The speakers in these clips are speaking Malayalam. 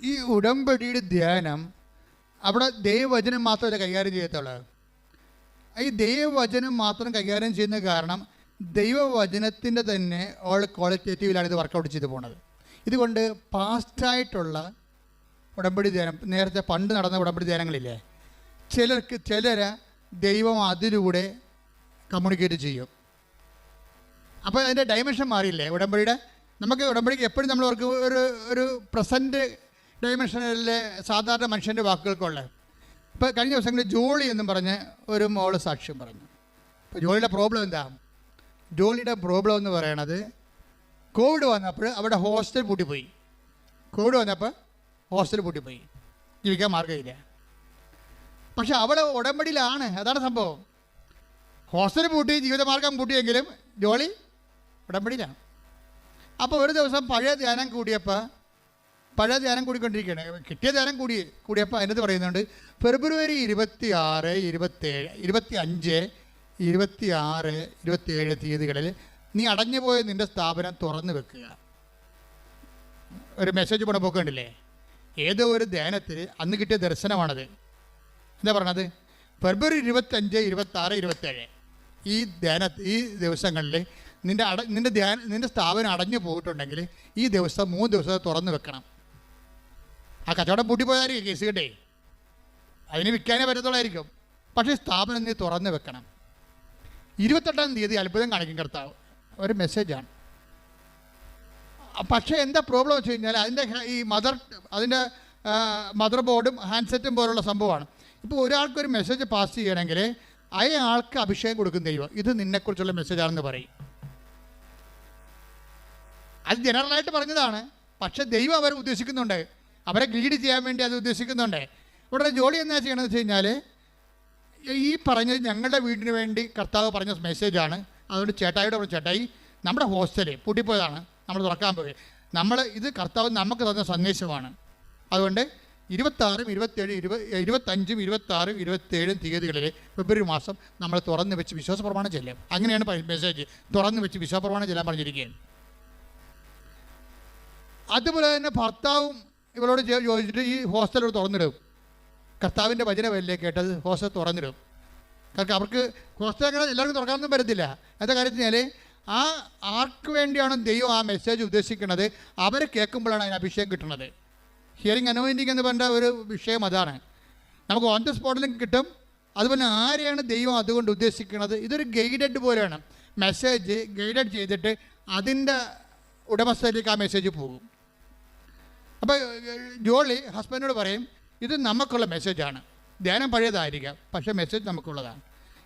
ഈ ഉടമ്പടിയുടെ ധ്യാനം അവിടെ ദൈവവചനം മാത്രമല്ല കൈകാര്യം ചെയ്യത്തുള്ളൂ. ഈ ദൈവവചനം മാത്രം കൈകാര്യം ചെയ്യുന്ന കാരണം ദൈവവചനത്തിന്റെ തന്നെ ഓൾ ക്വാളിറ്റേറ്റീവിലാണ് ഇത് വർക്കൗട്ട് ചെയ്തു പോണത്. ഇതുകൊണ്ട് പാസ്റ്റായിട്ടുള്ള ഉടമ്പടി ധ്യാനം നേരത്തെ പണ്ട് നടന്ന ഉടമ്പടി ധ്യാനങ്ങളില്ലേ ചിലർക്ക് ചിലരെ ദൈവം അതിലൂടെ കമ്മ്യൂണിക്കേറ്റ് ചെയ്യും. അപ്പോൾ അതിന്റെ ഡൈമെൻഷൻ മാറിയില്ലേ ഉടമ്പടിയുടെ? നമുക്ക് ഉടമ്പടിക്ക് എപ്പോഴും നമ്മൾ അവർക്ക് ഒരു ഒരു പ്രസന്റ് ഡയമെൻഷനിലെ സാധാരണ മനുഷ്യന്റെ വാക്കുകൾക്കുള്ള. ഇപ്പോൾ കഴിഞ്ഞ ദിവസങ്ങളിൽ ജോളി എന്നും പറഞ്ഞ് ഒരു മോൾ സാക്ഷ്യം പറഞ്ഞു. ഇപ്പോൾ ജോളിയുടെ പ്രോബ്ലം എന്താ? ജോളിയുടെ പ്രോബ്ലം എന്ന് പറയണത് കോവിഡ് വന്നപ്പോൾ അവിടെ ഹോസ്റ്റൽ പൂട്ടിപ്പോയി. കോവിഡ് വന്നപ്പോൾ ഹോസ്റ്റൽ പൂട്ടിപ്പോയി. ജീവിക്കാൻ മാർഗമില്ല. പക്ഷെ അവിടെ ഉടമ്പടിയിലാണ്. അതാണ് സംഭവം. ഹോസ്റ്റൽ പൂട്ടി ജീവിതമാർഗം പൂട്ടിയെങ്കിലും ജോളി ഉടമ്പടിയിലാണ്. അപ്പോൾ ഒരു ദിവസം പഴയ ധ്യാനം കൂടിയപ്പോൾ പഴയ ധ്യാനം കൂടിക്കൊണ്ടിരിക്കുകയാണ്. കിട്ടിയ ധ്യാനം കൂടി കൂടിയപ്പോൾ അതിനകത്ത് പറയുന്നുണ്ട് ഫെബ്രുവരി ഇരുപത്തി ആറ് ഇരുപത്തേഴ് ഇരുപത്തി അഞ്ച് ഇരുപത്തി ആറ് ഇരുപത്തിയേഴ് തീയതികളിൽ നീ അടഞ്ഞു പോയ നിന്റെ സ്ഥാപനം തുറന്നു വെക്കുക. ഒരു മെസ്സേജ് കൂടെ പോക്കണ്ടില്ലേ ഏതോ ഒരു ധ്യാനത്തിൽ അന്ന് കിട്ടിയ ദർശനമാണത്. എന്താ പറഞ്ഞത് ഫെബ്രുവരി ഇരുപത്തഞ്ച് ഇരുപത്താറ് ഇരുപത്തേഴ് ഈ ധ്യാന ഈ ദിവസങ്ങളിൽ നിന്റെ അട നിന്റെ ധ്യാന നിന്റെ സ്ഥാപനം അടഞ്ഞു പോയിട്ടുണ്ടെങ്കിൽ ഈ ദിവസം മൂന്ന് ദിവസം തുറന്നു വെക്കണം. ആ കച്ചവടം പൂട്ടിപ്പോയായിരിക്കും കേസ് കേട്ടേ. അതിന് വിൽക്കാനേ പറ്റത്തുള്ളായിരിക്കും. പക്ഷേ സ്ഥാപനം നീ തുറന്നു വെക്കണം. ഇരുപത്തെട്ടാം തീയതി അത്ഭുതം കാണിക്കും കർത്താവ്. ഒരു മെസ്സേജാണ് പക്ഷേ എന്താ പ്രോബ്ലം വെച്ച് കഴിഞ്ഞാൽ അതിന്റെ ഈ മദർ അതിന്റെ മദർ ബോർഡും ഹാൻഡ്സെറ്റും പോലുള്ള സംഭവമാണ്. ഇപ്പോൾ ഒരാൾക്കൊരു മെസ്സേജ് പാസ് ചെയ്യണമെങ്കിൽ അയാൾക്ക് അഭിഷേകം കൊടുക്കും ദൈവം. ഇത് നിന്നെക്കുറിച്ചുള്ള മെസ്സേജാണെന്ന് പറയും. അത് ജനറലായിട്ട് പറഞ്ഞതാണ്. പക്ഷേ ദൈവം അവർ ഉദ്ദേശിക്കുന്നുണ്ട്. അവരെ ഗ്രീഡ് ചെയ്യാൻ വേണ്ടി അത് ഉദ്ദേശിക്കുന്നുണ്ട്. ഇവിടെ ജോലി എന്താ ചെയ്യണമെന്ന് വെച്ച് കഴിഞ്ഞാൽ ഈ പറഞ്ഞത് ഞങ്ങളുടെ വീടിന് വേണ്ടി കർത്താവ് പറഞ്ഞ മെസ്സേജാണ് അതുകൊണ്ട് ചേട്ടായിയുടെ പറഞ്ഞു ചേട്ടായി നമ്മുടെ ഹോസ്റ്റൽ പൂട്ടിപ്പോയതാണ്. നമ്മൾ തുറക്കാൻ പോയി. നമ്മൾ ഇത് കർത്താവ് നമുക്ക് തന്ന സന്ദേശമാണ്. അതുകൊണ്ട് ഇരുപത്താറും ഇരുപത്തേഴ് ഇരുപത് ഇരുപത്തഞ്ചും ഇരുപത്താറും ഇരുപത്തേഴും തീയതികളിൽ ഫെബ്രുവരി മാസം നമ്മൾ തുറന്ന് വെച്ച് വിശ്വാസ പ്രമാണം ചെല്ലും അങ്ങനെയാണ് മെസ്സേജ് തുറന്ന് വെച്ച് വിശ്വാസ പ്രമാണം ചെല്ലാൻ പറഞ്ഞിരിക്കുകയാണ്. അതുപോലെ തന്നെ ഭർത്താവും ഇവരോട് ചെ- ചോദിച്ചിട്ട് ഈ ഹോസ്റ്റൽ തുറന്നിടും. കർത്താവിന്റെ വചനമല്ലേ കേട്ടത്? ഹോസ്റ്റൽ തുറന്നിടും. കാരണം അവർക്ക് ഹോസ്റ്റൽ അങ്ങനെ എല്ലാവർക്കും തുറക്കാനൊന്നും പറ്റത്തില്ല. എന്താ കാര്യത്തിൽ ആ ആർക്ക് വേണ്ടിയാണ് ദൈവം ആ മെസ്സേജ് ഉദ്ദേശിക്കുന്നത്? അവർ കേൾക്കുമ്പോഴാണ് അതിന് അഭിഷേകം കിട്ടുന്നത്. ഹിയറിംഗ് അനോയിന്റിങ് എന്ന് പറഞ്ഞ ഒരു വിഷയം അതാണ്. നമുക്ക് ഓൺ ദ സ്പോട്ടിലും കിട്ടും. അതുപോലെ ആരെയാണ് ദൈവം അതുകൊണ്ട് ഉദ്ദേശിക്കുന്നത്? ഇതൊരു ഗൈഡഡ് പോലെയാണ്. മെസ്സേജ് ഗൈഡഡ് ചെയ്തിട്ട് അതിന്റെ ഉടമസ്ഥയിലേക്ക് ആ മെസ്സേജ് പോകും. അപ്പോൾ ജോളി ഹസ്ബൻഡിനോട് പറയും ഇത് നമുക്കുള്ള മെസ്സേജാണ്. ധ്യാനം പഴയതായിരിക്കാം പക്ഷേ മെസ്സേജ് നമുക്കുള്ളതാണ്.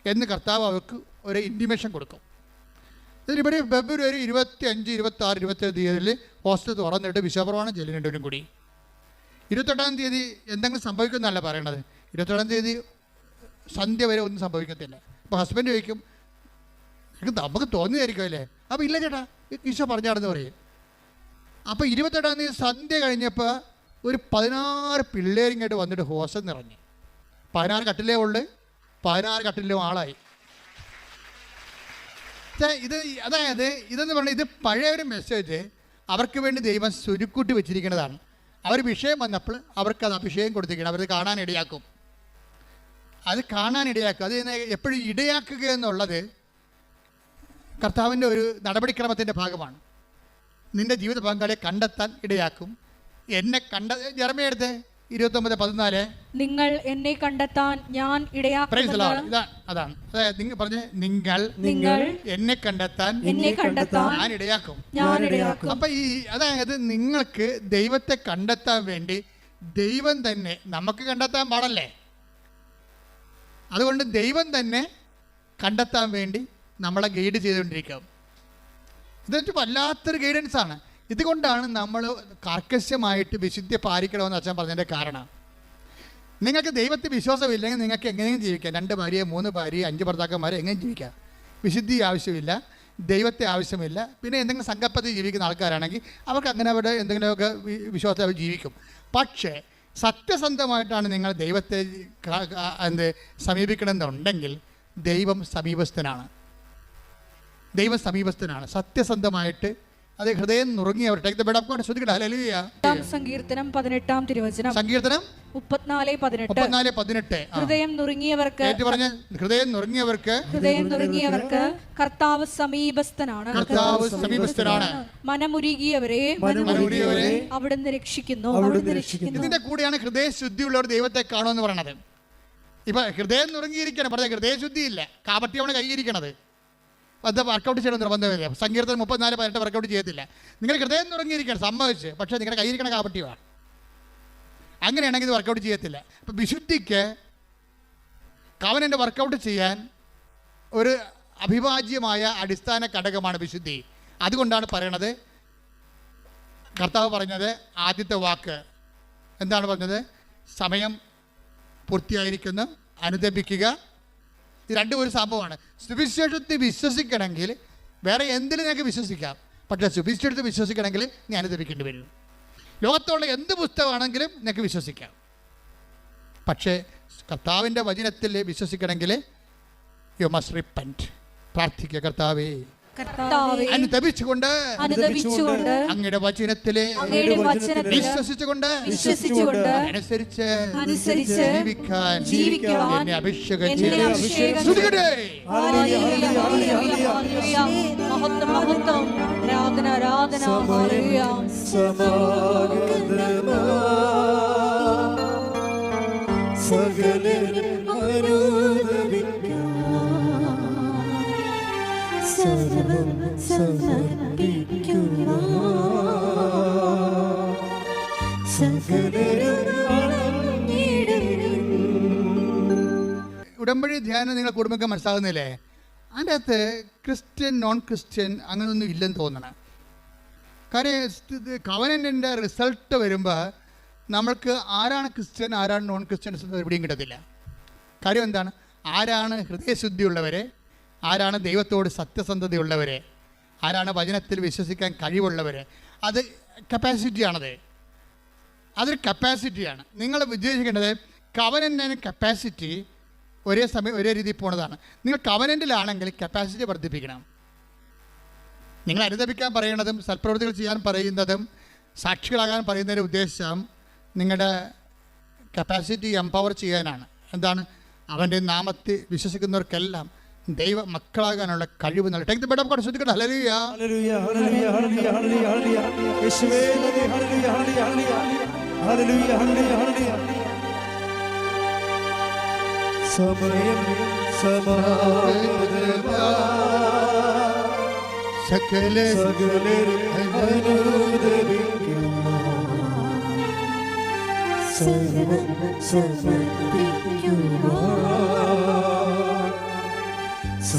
എന്ന് കർത്താവ് അവർക്ക് ഒരു ഇന്റിമേഷൻ കൊടുക്കും. ഇതിലിവിടെ ഫെബ്രുവരി ഇരുപത്തി അഞ്ച് ഇരുപത്തി ആറ് ഇരുപത്തേഴ് തീയതിയിൽ ഹോസ്റ്റൽ തുറന്നിട്ട് വിശ്വപ്രമാണം രണ്ടുപേരും കൂടി. ഇരുപത്തെട്ടാം തീയതി എന്തെങ്കിലും സംഭവിക്കുമെന്നല്ല പറയണത്. ഇരുപത്തെട്ടാം തീയതി സന്ധ്യ വരെ ഒന്നും സംഭവിക്കത്തില്ല. അപ്പോൾ ഹസ്ബൻഡ് ചോദിക്കും "നിനക്ക് നമുക്ക് തോന്നിയായിരിക്കും അല്ലേ അപ്പോൾ ഇല്ല ചേട്ടാ ഈശോ പറഞ്ഞാണെന്ന് പറയും. അപ്പോൾ ഇരുപത്തെട്ടാം തീയതി സന്ധ്യ കഴിഞ്ഞപ്പോൾ ഒരു പതിനാറ് പിള്ളേരിങ്ങോട്ട് വന്നിട്ട് ഹോസം നിറഞ്ഞു. പതിനാറ് കട്ടിലേ ഉള്ളു പതിനാറ് കട്ടിലും ആളായി. ഇത് അതായത് ഇതെന്ന് പറഞ്ഞാൽ ഇത് പഴയ ഒരു മെസ്സേജ് അവർക്ക് വേണ്ടി ദൈവം സുരുക്കൂട്ടി വെച്ചിരിക്കുന്നതാണ്. അവർ വിഷയം വന്നപ്പോൾ അവർക്ക് അത് അഭിഷേകം കൊടുത്തിരിക്കണം. അവരത് കാണാൻ ഇടയാക്കും. അത് കാണാൻ ഇടയാക്കും. അത് എപ്പോഴും ഇടയാക്കുക എന്നുള്ളത് കർത്താവിന്റെ ഒരു നടപടിക്രമത്തിന്റെ ഭാഗമാണ്. നിന്റെ ജീവിത പങ്കാളിയെ കണ്ടെത്താൻ ഇടയാക്കും. എന്നെ കണ്ട ജർമ്മയെടുത്ത് ഇരുപത്തൊമ്പത് പതിനാല്. നിങ്ങൾ എന്നെ കണ്ടെത്താൻ ഞാൻ പ്രൈസ് ഇടയാക്കുന്നത് അതാണ്. അതായത് നിങ്ങൾ പറഞ്ഞ നിങ്ങൾ നിങ്ങൾ എന്നെ കണ്ടെത്താൻ എന്നെ കണ്ടെത്താൻ ഞാൻ ഇടയാക്കും. ഞാൻ ഇടയാക്കും. അപ്പൊ ഈ അതായത് നിങ്ങൾക്ക് ദൈവത്തെ കണ്ടെത്താൻ വേണ്ടി ദൈവം തന്നെ നമുക്ക് കണ്ടെത്താൻ പാടല്ലേ? അതുകൊണ്ട് ദൈവം തന്നെ കണ്ടെത്താൻ വേണ്ടി നമ്മളെ ഗൈഡ് ചെയ്തുകൊണ്ടിരിക്കും. ഇതൊരു വല്ലാത്തൊരു ഗൈഡൻസ് ആണ്. ഇതുകൊണ്ടാണ് നമ്മൾ കർക്കശമായിട്ട് വിശുദ്ധി പാലിക്കണമെന്ന് അച്ഛൻ പറഞ്ഞതിന്റെ കാരണം. നിങ്ങൾക്ക് ദൈവത്തിൽ വിശ്വാസമില്ലെങ്കിൽ നിങ്ങൾക്ക് എങ്ങനെയും ജീവിക്കാം. രണ്ട് ഭാര്യ മൂന്ന് ഭാര്യ അഞ്ച് ഭർത്താക്കന്മാരെ എങ്ങനെയും ജീവിക്കാം. വിശുദ്ധി ആവശ്യമില്ല ദൈവത്തെ ആവശ്യമില്ല. പിന്നെ എന്തെങ്കിലും സങ്കല്പത്തിൽ ജീവിക്കുന്ന ആൾക്കാരാണെങ്കിൽ അവർക്ക് അങ്ങനെ അവിടെ എന്തെങ്കിലുമൊക്കെ വിശ്വാസത്തിൽ അവർ ജീവിക്കും. പക്ഷേ സത്യസന്ധമായിട്ടാണ് നിങ്ങൾ ദൈവത്തെ എന്ത് സമീപിക്കണമെന്നുണ്ടെങ്കിൽ ദൈവം സമീപസ്ഥനാണ്. ദൈവം സമീപസ്ഥനാണ് സത്യസന്ധമായിട്ട് അത് ഹൃദയം നുറുങ്ങിയവർ take the bed of God ശ്രദ്ധിക്കട്ടെ. ഹല്ലേലൂയ സംഗീർത്തനം സങ്കീർത്തനം തിരുവചനം. സങ്കീർത്തനം? മുപ്പത്തിനാല് പതിനെട്ട്. മുപ്പത്തിനാല് പതിനെട്ട്. ആ. ഹൃദയം നുറുങ്ങിയവർക്ക് ഏറ്റു പറഞ്ഞ ഹൃദയം നുറുങ്ങിയവർക്ക് ഹൃദയം നുറുങ്ങിയവർക്ക് കർത്താവ് സമീപസ്ഥനാണ്. കർത്താവ് സമീപസ്ഥനാണ്. മനമുരുകിയവരെ മനമുരുകിയവരെ അവിടുന്ന് രക്ഷിക്കുന്നു. അവിടുന്ന് രക്ഷിക്കുന്നു. ഇതിന്റെ കൂടെയാണ് ഹൃദയ ശുദ്ധിയുള്ളവർ ദൈവത്തെ കാണുമെന്ന് പറയണത്. ഇപ്പൊ ഹൃദയം നുറുങ്ങിയിരിക്കണം പറഞ്ഞ ഹൃദയശുദ്ധിയില്ല. കാപട്യമാണ് കൈയിരിക്കണത്. അത് വർക്കൗട്ട് ചെയ്യണം നിർബന്ധമില്ല സങ്കീർത്തനം മുപ്പത്തിനാല് പതിനെട്ട് വർക്കൗട്ട് ചെയ്യത്തില്ല. നിങ്ങൾ ഹൃദയം തുടങ്ങിയിരിക്കണം സമ്മതിച്ച്. പക്ഷേ നിങ്ങളുടെ കയ്യിരിക്കണ കാപട്യമാണ്. അങ്ങനെയാണെങ്കിൽ ഇത് വർക്കൗട്ട് ചെയ്യത്തില്ല. അപ്പം വിശുദ്ധിക്ക് കവനന്റെ വർക്കൗട്ട് ചെയ്യാൻ ഒരു അഭിവാജ്യമായ അടിസ്ഥാന ഘടകമാണ് വിശുദ്ധി. അതുകൊണ്ടാണ് പറയണത് കർത്താവ് പറഞ്ഞത് ആദ്യത്തെ വാക്ക്. എന്താണ് പറഞ്ഞത്? സമയം പൂർത്തിയായിരിക്കുന്നു അനുദപിക്കുക രണ്ടും ഒരു സംഭവമാണ്. സുവിശേഷത്തിൽ വിശ്വസിക്കണമെങ്കിൽ വേറെ എന്തിലും നിങ്ങൾക്ക് വിശ്വസിക്കാം. പക്ഷേ സുവിശേഷത്തിൽ വിശ്വസിക്കണമെങ്കിൽ ഞാൻ അനുദപിക്കേണ്ടി വരും. ലോകത്തുള്ള എന്ത് പുസ്തകമാണെങ്കിലും നിങ്ങൾക്ക് വിശ്വസിക്കാം. പക്ഷേ കർത്താവിന്റെ വചനത്തിൽ വിശ്വസിക്കണമെങ്കിൽ യു മസ്റ്റ് റിപ്പന്റ് പ്രാർത്ഥിക്കുക കർത്താവെ. അനുദപിച്ചുകൊണ്ട് അനുദപിച്ചുകൊണ്ട് അങ്ങയുടെ വചനത്തിലെ വിശ്വസിച്ചുകൊണ്ട് വിശ്വസിച്ചുകൊണ്ട് അനുസരിച്ച് അനുസരിച്ച് ജീവിക്കാൻ ജീവിക്കാൻ എന്നെ അഭിഷേകം എന്നെ ചെയ്യണമേ. അഭിഷേകം സർവം വണങ്ങിടും ഉടമ്പടി ധ്യാനം നിങ്ങൾ കുടുംബക്ക് മനസ്സിലാകുന്നില്ലേ? അതിന്റെ അകത്ത് ക്രിസ്ത്യൻ നോൺ ക്രിസ്ത്യൻ അങ്ങനെയൊന്നും ഇല്ലെന്ന് തോന്നണം. കാര്യം കവനന്റെ റിസൾട്ട് വരുമ്പോൾ നമ്മൾക്ക് ആരാണ് ക്രിസ്ത്യൻ ആരാണ് നോൺ ക്രിസ്ത്യൻസ് എവിടെയും കിട്ടത്തില്ല. കാര്യം എന്താണ്? ആരാണ് ഹൃദയശുദ്ധിയുള്ളവരെ? ആരാണ് ദൈവത്തോട് സത്യസന്ധതയുള്ളവർ ആരാണ് വചനത്തിൽ വിശ്വസിക്കാൻ കഴിവുള്ളവർ അത് കപ്പാസിറ്റിയാണത് അതൊരു കപ്പാസിറ്റിയാണ് നിങ്ങൾ ഉദ്ദേശിക്കേണ്ടത് കവനന്റ് കപ്പാസിറ്റി ഒരേ സമയം ഒരേ രീതിയിൽ പോണതാണ്. നിങ്ങൾ കവനന്റിലാണെങ്കിൽ കപ്പാസിറ്റി വർദ്ധിപ്പിക്കണം. നിങ്ങൾ അനുദപിക്കാൻ പറയുന്നതും സൽപ്രവൃത്തികൾ ചെയ്യാൻ പറയുന്നതും സാക്ഷികളാകാൻ പറയുന്നതിന്റെ ഉദ്ദേശം നിങ്ങളുടെ കപ്പാസിറ്റി എംപവർ ചെയ്യാനാണ്. എന്താണ്? അവന്റെ നാമത്തിൽ വിശ്വസിക്കുന്നവർക്കെല്ലാം ദൈവ മക്കളാകാനുള്ള കഴിവ് നൽകി take the bed of God ശ്രദ്ധിക്കട്ടെ. ഹല്ലേലൂയ ഹല്ലേലൂയ ഹല്ലേലൂയ ഹല്ലേലൂയ ഹല്ലേലൂയ ഹല്ലേലൂയ യേശുവേ നന്ദി. ഹല്ലേലൂയ ഹല്ലേലൂയ ഹല്ലേലൂയ ഹല്ലേലൂയ ഹല്ലേലൂയ സമയം സമാഗതമാ സകല സകലരും അനുദപിക്കാം സർവം സമർപ്പിക്കുക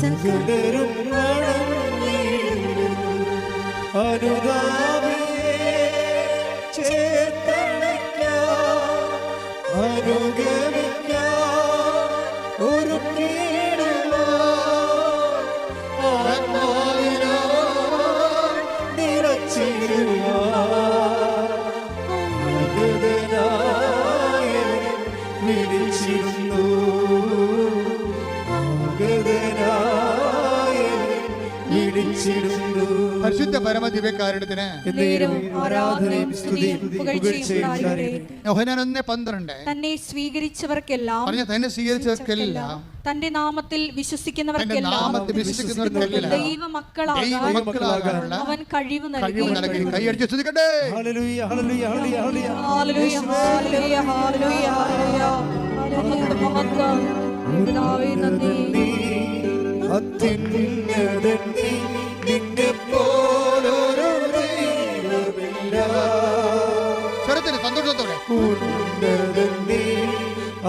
സകലരും വണങ്ങിടും പരിശുദ്ധ ഒന്ന് പന്ത്രണ്ട്. തന്നെ സ്വീകരിച്ചവർക്കെല്ലാം പറഞ്ഞ തന്നെ സ്വീകരിച്ചവർക്കെല്ലാം തന്റെ നാമത്തിൽ വിശ്വസിക്കുന്നവർക്കെല്ലാം അവൻ കഴിവ് നൽകി. കൈയടിച്ച് ഹല്ലേലൂയ ഹല്ലേലൂയ ഉന്നതൻ നീ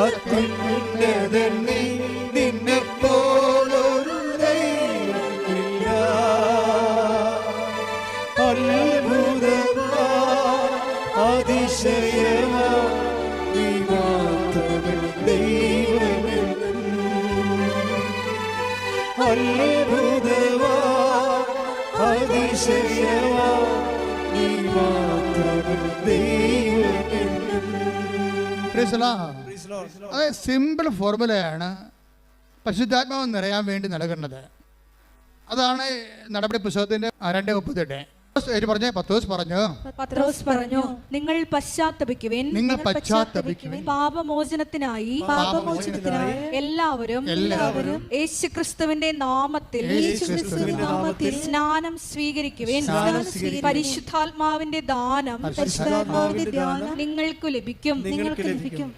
അത്യുന്നതൻ നിന്നെ പോലൊരു ദൈവമില്ല അത്ഭുതമാ അതിശയമാ നീ ദൈവമെന്നും Praise the Lord. അത് സിമ്പിൾ ഫോർമുലയാണ് പരിശുദ്ധാത്മാവ് നിറയാൻ വേണ്ടി നൽകുന്നത്. അതാണ് നടപടി പുസ്തകത്തിന്റെ രണ്ട് മുപ്പത്തെട്ട്. പേര് പറഞ്ഞേ പത്രോസ് പറഞ്ഞു. നിങ്ങൾ പശ്ചാത്തപിക്കുവിൻ. നിങ്ങൾ പശ്ചാത്തപിക്കുവിൻ. പാപമോചനത്തിനായി പാപമോചനത്തിനായി എല്ലാവരും എല്ലാവരും യേശുക്രിസ്തുവിന്റെ നാമത്തിൽ നാമത്തിൽ സ്നാനം സ്വീകരിക്കുവിൻ. പരിശുദ്ധാത്മാവിന്റെ ദാനം പരിശുദ്ധാത്മാവിന്റെ ദാനം നിങ്ങൾക്ക് ലഭിക്കും. നിങ്ങൾക്ക് ലഭിക്കും.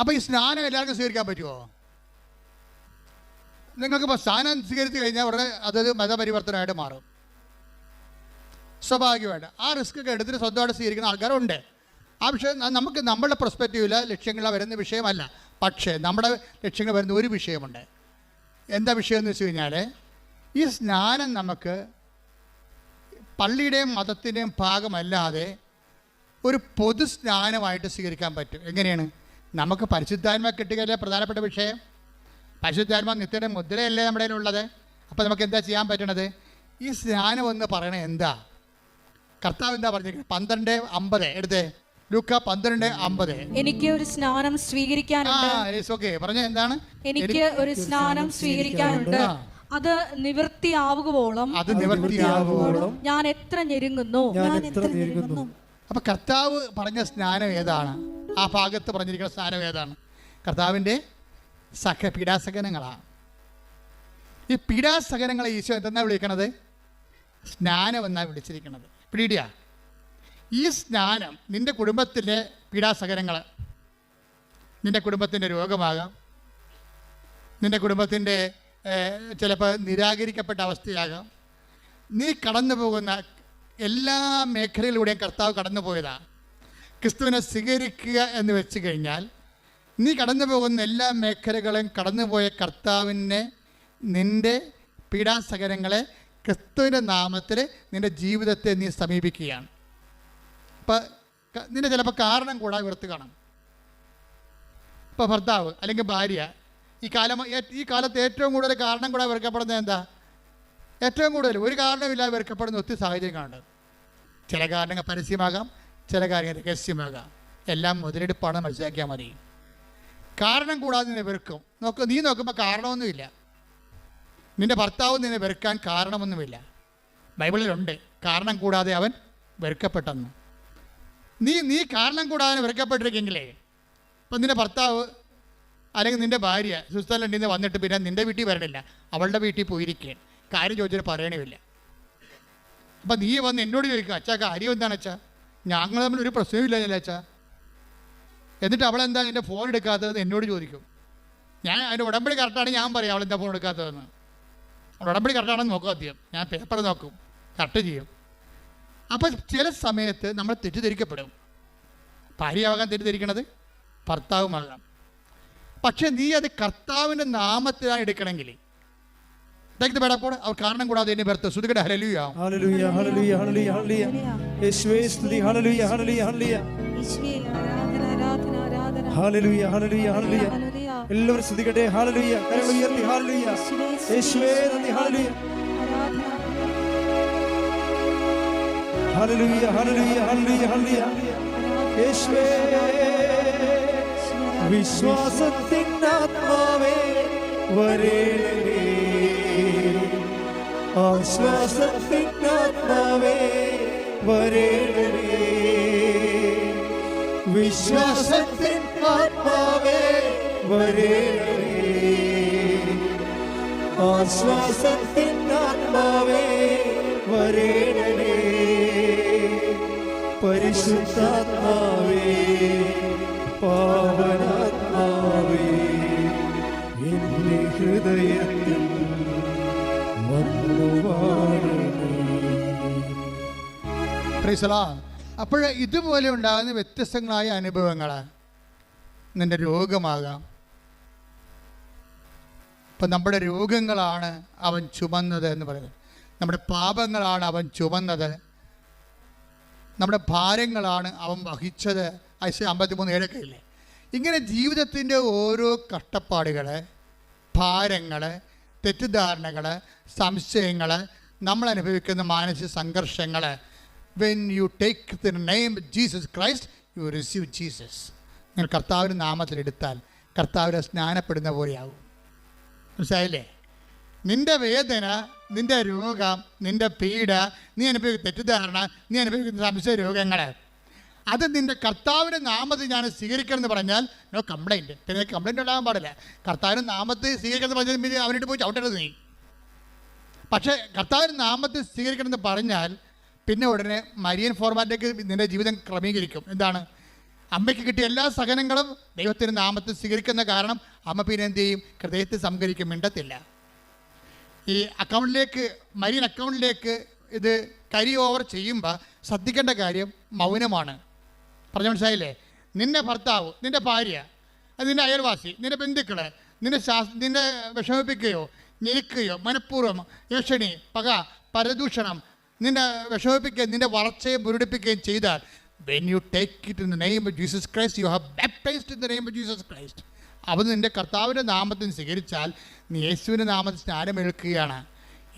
അപ്പൊ ഈ സ്നാനം എല്ലാവർക്കും സ്വീകരിക്കാൻ പറ്റുമോ നിങ്ങൾക്ക് ഇപ്പോൾ സ്നാനം സ്വീകരിച്ചു കഴിഞ്ഞാൽ ഉടനെ അതൊരു മതപരിവർത്തനമായിട്ട് മാറും. സ്വാഭാവികമായിട്ട്. ആ റിസ്ക് ഒക്കെ എടുത്തിട്ട് സ്വന്തമായിട്ട് സ്വീകരിക്കുന്ന ആൾക്കാരുണ്ട്. ആ വിഷയം നമുക്ക് നമ്മുടെ പെർസ്പെക്റ്റീവിൽ ലക്ഷ്യങ്ങൾ വരുന്ന വിഷയമല്ല. പക്ഷേ നമ്മുടെ ലക്ഷ്യങ്ങൾ വരുന്ന ഒരു വിഷയമുണ്ട്. എന്താ വിഷയം എന്ന് വെച്ച് കഴിഞ്ഞാൽ ഈ സ്നാനം നമുക്ക് പള്ളിയുടെയും മതത്തിന്റെയും ഭാഗമല്ലാതെ ഒരു പൊതു സ്നാനമായിട്ട് സ്വീകരിക്കാൻ പറ്റും. എങ്ങനെയാണ്? നമുക്ക് പരിശുദ്ധാത്മ കിട്ടുകയല്ലേ പ്രധാനപ്പെട്ട വിഷയം? പരിശുദ്ധാത്മ നിത്യയുടെ മുദ്രയല്ലേ നമ്മുടെ ഉള്ളത് അപ്പോൾ നമുക്ക് എന്താ ചെയ്യാൻ പറ്റണത്? ഈ സ്നാനം എന്ന് പറയണത് എന്താ? കർത്താവ് എന്താ പറഞ്ഞിരിക്കുന്നത് പന്ത്രണ്ട് അമ്പത്. എടുത്തേ. ലൂക്ക പന്ത്രണ്ട് അമ്പത്. എനിക്ക് ഒരു സ്നാനം ആ സ്വീകരിക്കാനുണ്ട് ഓക്കെ പറഞ്ഞ എന്താണ്? എനിക്ക് ഒരു സ്നാനം സ്വീകരിക്കാനുണ്ട്. അത് നിവൃത്തിയാവുകയോളം അത് നിവൃത്തിയാവുകോളം ഞാൻ എത്ര ഞെരുങ്ങുന്നു? ഞാൻ എത്ര അപ്പോൾ കർത്താവ് പറഞ്ഞ സ്നാനം ഏതാണ്? ആ ഭാഗത്ത് പറഞ്ഞിരിക്കുന്ന സ്നാനം ഏതാണ്? കർത്താവിന്റെ സഖ പീഡാസകനങ്ങളാണ് ഈ പീഡാസകനങ്ങളെ ഈശോ എന്താ വിളിക്കണത്? സ്നാനം എന്നാണ് വിളിച്ചിരിക്കുന്നത് പിടിയ ഈ സ്നാനം നിന്റെ കുടുംബത്തിന്റെ പീഡാസകരങ്ങൾ നിന്റെ കുടുംബത്തിന്റെ രോഗമാകാം. നിന്റെ കുടുംബത്തിന്റെ ചിലപ്പോൾ നിരാകരിക്കപ്പെട്ട അവസ്ഥയാകാം. നീ കടന്നു പോകുന്ന എല്ലാ മേഖലയിലൂടെയും കർത്താവ് കടന്നു പോയതാണ് ക്രിസ്തുവിനെ സ്വീകരിക്കുക എന്ന് വെച്ച് കഴിഞ്ഞാൽ നീ കടന്നു പോകുന്ന എല്ലാ മേഖലകളും കടന്നുപോയ കർത്താവിനെ നിന്റെ പീഡാസകരങ്ങളെ ക്രിസ്തുവിന്റെ നാമത്തിൽ നിന്റെ ജീവിതത്തെ നീ സമീപിക്കുകയാണ്. ഇപ്പം നിന്റെ ചിലപ്പോൾ കാരണം കൂടാതെ വെറുത്ത് കാണാം. ഇപ്പോൾ ഭർത്താവ് അല്ലെങ്കിൽ ഭാര്യ ഈ കാലം ഈ കാലത്ത് ഏറ്റവും കൂടുതൽ കാരണം കൂടാതെ വെറുക്കപ്പെടുന്നത് എന്താ? ഏറ്റവും കൂടുതൽ ഒരു കാരണമില്ലാതെ വെറുക്കപ്പെടുന്ന ഒത്തിരി സാഹചര്യങ്ങളുണ്ട്. ചില കാരണങ്ങൾ പരസ്യമാകാം ചില കാര്യങ്ങൾ രഹസ്യമാകാം. എല്ലാം മുതലെടുപ്പാണ് മനസ്സിലാക്കിയാൽ മതി. കാരണം കൂടാതെ വെറുക്കും. നോക്ക് നീ നോക്കുമ്പോൾ കാരണമൊന്നുമില്ല. നിന്റെ ഭർത്താവ് നിന്നെ വെറുക്കാൻ കാരണമൊന്നുമില്ല. ബൈബിളിലുണ്ട് കാരണം കൂടാതെ അവൻ വെറുക്കപ്പെട്ടെന്ന്. നീ നീ കാരണം കൂടാതെ വെറുക്കപ്പെട്ടിരിക്കെങ്കിലേ ഇപ്പം നിന്റെ ഭർത്താവ് അല്ലെങ്കിൽ നിന്റെ ഭാര്യ സ്വിറ്റ്സർലൻഡിൽ നിന്ന് വന്നിട്ട് പിന്നെ നിന്റെ വീട്ടിൽ വരണില്ല അവളുടെ വീട്ടിൽ പോയിരിക്കുകയാണ്. കാര്യം ചോദിച്ചിട്ട് പറയണമില്ല. അപ്പം നീ വന്ന് എന്നോട് ചോദിക്കുക അച്ഛാ കാര്യം എന്താണ് അച്ഛാ? ഞങ്ങൾ തമ്മിൽ ഒരു പ്രശ്നമില്ല അച്ഛാ. എന്നിട്ട് അവളെന്താ എന്റെ ഫോൺ എടുക്കാത്തതെന്ന് എന്നോട് ചോദിക്കും. ഞാൻ അതിന്റെ ഉടമ്പടി കറക്റ്റാണ് ഞാൻ പറയാം അവളെന്താ ഫോൺ എടുക്കാത്തതെന്ന്. ഉടമ്പടി കറക്റ്റാണെന്ന് നോക്കും ആദ്യം. ഞാൻ പേപ്പർ നോക്കും. കറക്റ്റ് ചെയ്യും. അപ്പം ചില സമയത്ത് നമ്മൾ തെറ്റിദ്ധരിക്കപ്പെടും. ഭാര്യയാകാൻ തെറ്റിദ്ധരിക്കണത്? ഭർത്താവുമാകാം. പക്ഷെ നീ അത് കർത്താവിന്റെ നാമത്തിലാണ് എടുക്കണമെങ്കിൽ. ഇതൊക്കെ പേടപ്പോൾ അവർ കാരണം കൂടാതെ എന്നെ യേശുവേ സ്തുതി. എല്ലാവരും ശ്രദ്ധിക്കട്ടെ. ഹല്ലേലൂയ കരങ്ങൾ ഉയർത്തി. ഹല്ലേലൂയ യേശുവേ നന്ദി. ഹല്ലേലൂയ ഹല്ലേലൂയ ഹല്ലേലൂയ ഹല്ലേലൂയ യേശുവേ വിശ്വാസത്തിൻ ആത്മാവേ വരേണമേ. ആശ്വാസത്തിൻ ആത്മാവേ വരേണമേ. വിശ്വാസത്തിൻ ആത്മാവേ വരേണമേ ആശ്വാസത്തിൻ ആത്മാവേ വരേണമേ പരിശുദ്ധാത്മാവേ പാവനാത്മാവേ എന്റെ ഹൃദയത്തിൽ അപ്പോൾ ഇതുപോലെ ഉണ്ടാകുന്ന വ്യത്യസ്തങ്ങളായ അനുഭവങ്ങൾ നിന്റെ രോഗമാകാം. ഇപ്പം നമ്മുടെ രോഗങ്ങളാണ് അവൻ ചുമന്നത് എന്ന് പറയുന്നത്. നമ്മുടെ പാപങ്ങളാണ് അവൻ ചുമന്നത്. നമ്മുടെ ഭാരങ്ങളാണ് അവൻ വഹിച്ചത്. ഐശ അമ്പത്തിമൂന്ന് ഏഴൊക്കെ ഇല്ലേ ഇങ്ങനെ ജീവിതത്തിന്റെ ഓരോ കഷ്ടപ്പാടുകൾ ഭാരങ്ങൾ തെറ്റിദ്ധാരണകൾ സംശയങ്ങൾ നമ്മൾ അനുഭവിക്കുന്ന മാനസിക സംഘർഷങ്ങൾ when you take the name Jesus Christ you receive Jesus നിങ്ങൾ കർത്താവിന്റെ നാമത്തിലെടുത്താൽ കർത്താവിനെ സ്നാനപ്പെടുന്ന പോലെയാകും മനസ്സിലായില്ലേ? നിന്റെ വേദന നിന്റെ രോഗം നിന്റെ പീഡ നീ അനുഭവിക്കുന്ന തെറ്റിദ്ധാരണ നീ അനുഭവിക്കുന്ന സംശയ രോഗങ്ങൾ അത് നിന്റെ കർത്താവിന്റെ നാമത്തിൽ ഞാൻ സ്വീകരിക്കണം എന്ന് പറഞ്ഞാൽ നോ കംപ്ലൈന്റ് പിന്നെ കംപ്ലൈന്റ് ഉണ്ടാകാൻ പാടില്ല. കർത്താവിന്റെ നാമത്തെ സ്വീകരിക്കണം എന്ന് പറഞ്ഞാൽ പിന്നെ അവനിട്ട് പോയി ചവിട്ടരുത് നീ. പക്ഷേ കർത്താവിന്റെ നാമത്തെ സ്വീകരിക്കണം എന്ന് പറഞ്ഞാൽ പിന്നെ ഉടനെ മരിയൻ ഫോർമാറ്റിലേക്ക് നിന്റെ ജീവിതം ക്രമീകരിക്കും. എന്താണ്? അമ്മയ്ക്ക് കിട്ടിയ എല്ലാ സഹനങ്ങളും ദൈവത്തിന്റെ നാമത്തിൽ സ്വീകരിക്കുന്ന കാരണം അമ്മ പിന്നെ എന്ത് ചെയ്യും? ഹൃദയത്തിൽ സംഭരിക്കും മിണ്ടത്തില്ല. ഈ അക്കൗണ്ടിലേക്ക് മരിയൻ അക്കൗണ്ടിലേക്ക് ഇത് കരി ഓവർ ചെയ്യുമ്പോൾ ശ്രദ്ധിക്കേണ്ട കാര്യം മൗനമാണ്. പറഞ്ഞ മനസ്സിലായില്ലേ? നിന്റെ ഭർത്താവ് നിന്റെ ഭാര്യ നിന്റെ അയൽവാസി നിന്റെ ബന്ധുക്കൾ നിന്നെ ശാസ് നിന്നെ വിഷമിപ്പിക്കുകയോ ഞെരുക്കുകയോ മനഃപൂർവം ഏഷണി പക പരദൂഷണം നിന്നെ വിഷമിപ്പിക്കുകയും നിന്റെ വളർച്ചയെ മുരടിപ്പിക്കുകയും ചെയ്താൽ when you take it in the name of Jesus Christ you have baptised in the name of Jesus Christ അവൻ നിന്റെ കർത്താവിന്റെ നാമത്തിന് സ്വീകരിച്ചാൽ നീ യേശുവിന്റെ നാമത്തിൽ സ്നാനമേൽക്കുകയാണ്.